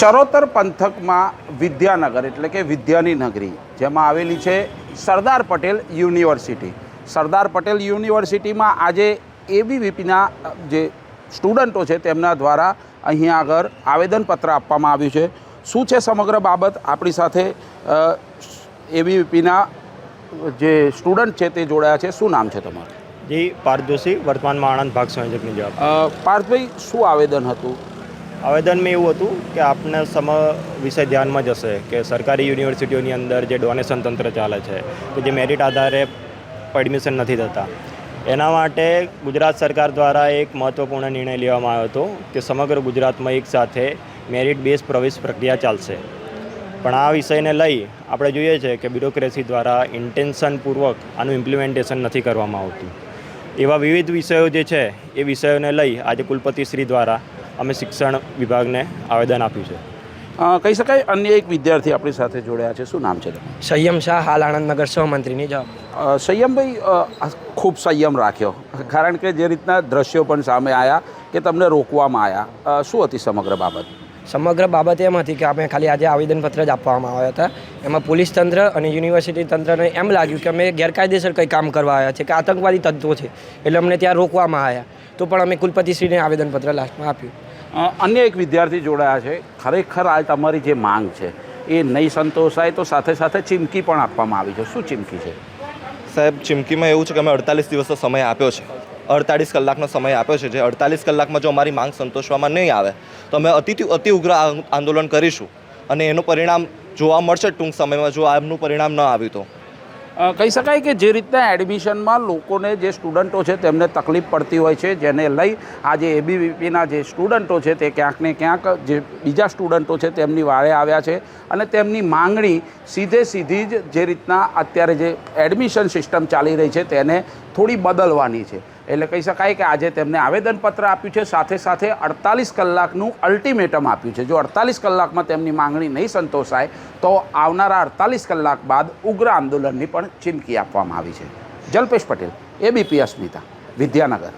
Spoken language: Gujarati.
ચરોતર પંથકમાં વિદ્યાનગર એટલે કે વિદ્યાની નગરી જેમાં આવેલી છે સરદાર પટેલ યુનિવર્સિટી. સરદાર પટેલ યુનિવર્સિટીમાં આજે એબીવીપીના જે સ્ટુડન્ટો છે તેમના દ્વારા અહીંયા આગળ આવેદનપત્ર આપવામાં આવ્યું છે. શું છે સમગ્ર બાબત? આપણી સાથે એબીવીપીના જે સ્ટુડન્ટ છે તે જોડાયા છે. શું નામ છે તમારું? જી પાર્થ જોશી વર્તમાનમાં આણંદ ભાગ સંયોજકની જવાબ. પાર્થભાઈ શું આવેદન હતું? આવેદનમાં એવું હતું કે આપને સમ વિષય ધ્યાનમાં જશે કે સરકારી યુનિવર્સિટીઓની અંદર જે ડોનેશન તંત્ર ચાલે છે કે જે મેરિટ આધારે એડમિશન નથી થતા એના માટે ગુજરાત સરકાર દ્વારા એક મહત્ત્વપૂર્ણ નિર્ણય લેવામાં આવ્યો હતો કે સમગ્ર ગુજરાતમાં એક સાથે મેરિટ બેઝ પ્રવેશ પ્રક્રિયા ચાલશે. પણ આ વિષયને લઈ આપણે જોઈએ છે કે બ્યુરોક્રેસી દ્વારા ઇન્ટેન્શનપૂર્વક આનું ઇમ્પ્લિમેન્ટેશન નથી કરવામાં આવતું. એવા વિવિધ વિષયો જે છે એ વિષયોને લઈ આજે કુલપતિશ્રી દ્વારા અમે શિક્ષણ વિભાગને આવેદન આપ્યું છે. કહી શકાય અન્ય એક વિદ્યાર્થી આપણી સાથે જોડાયા છે શું નામ છે સંયમ શાહ હાલ આણંદનગર સહમંત્રીની જવાબ સંયમભાઈ ખૂબ સંયમ રાખ્યો કારણ કે જે રીતના દ્રશ્યો પણ સામે આવ્યા કે તમને રોકવામાં આવ્યા શું હતી સમગ્ર બાબત? સમગ્ર બાબત એમ હતી કે અમે ખાલી આજે આવેદનપત્ર જ આપવામાં આવ્યા હતા. એમાં પોલીસ તંત્ર અને યુનિવર્સિટી તંત્રને એમ લાગ્યું કે અમે ગેરકાયદેસર કંઈ કામ કરવા આવ્યા છે કે આતંકવાદી તત્વો છે એટલે અમને ત્યાં રોકવામાં આવ્યા તો પણ અમે કુલપતિશ્રીને આવેદનપત્ર લાસ્ટમાં આપ્યું. અન્ય એક વિદ્યાર્થી જોડાયા છે. ખરેખર આ તમારી જે માંગ છે, એ નહીં સંતોષાય તો સાથે સાથે ચીમકી પણ આપવામાં આવી છે. શું ચીમકી છે? સાહેબ, ચીમકીમાં એવું છે કે અમે અડતાલીસ દિવસનો સમય આપ્યો છે. અડતાલીસ કલાકનો સમય આપ્યો છે. જે અડતાલીસ કલાકમાં જો અમારી માંગ સંતોષવામાં નહીં આવે, તો અમે અતિ અતિ ઉગ્ર આંદોલન કરીશું. અને એનું પરિણામ જોવા મળશે ટૂંક સમયમાં, જો આમનું પરિણામ ન આવ્યું તો. કહી શકાય કે જે રીતના એડમિશનમાં લોકોને જે સ્ટુડન્ટો છે તેમને તકલીફ પડતી હોય છે, જેને લઈ આજે એબીવીપીના જે સ્ટુડન્ટો છે તે ક્યાંક ને ક્યાંક જે બીજા સ્ટુડન્ટો છે તેમની વાળે આવ્યા છે અને તેમની માંગણી સીધે સીધી જ જે રીતના અત્યારે જે એડમિશન સિસ્ટમ ચાલી રહી છે તેને થોડી બદલવાની છે. એટલે કહી શકાય કે આજે તેમને આવેદનપત્ર આપ્યું છે. સાથે સાથે અડતાલીસ કલાકનું અલ્ટિમેટમ આપ્યું છે. જો અડતાલીસ કલાકમાં તેમની માંગણી નહીં સંતોષાય, તો આવનારા અડતાલીસ કલાક બાદ ઉગ્ર આંદોલનની પણ ચીમકી આપવામાં આવી છે. જલ્પેશ પટેલ એબીપી અસ્મિતા વિદ્યાનગર.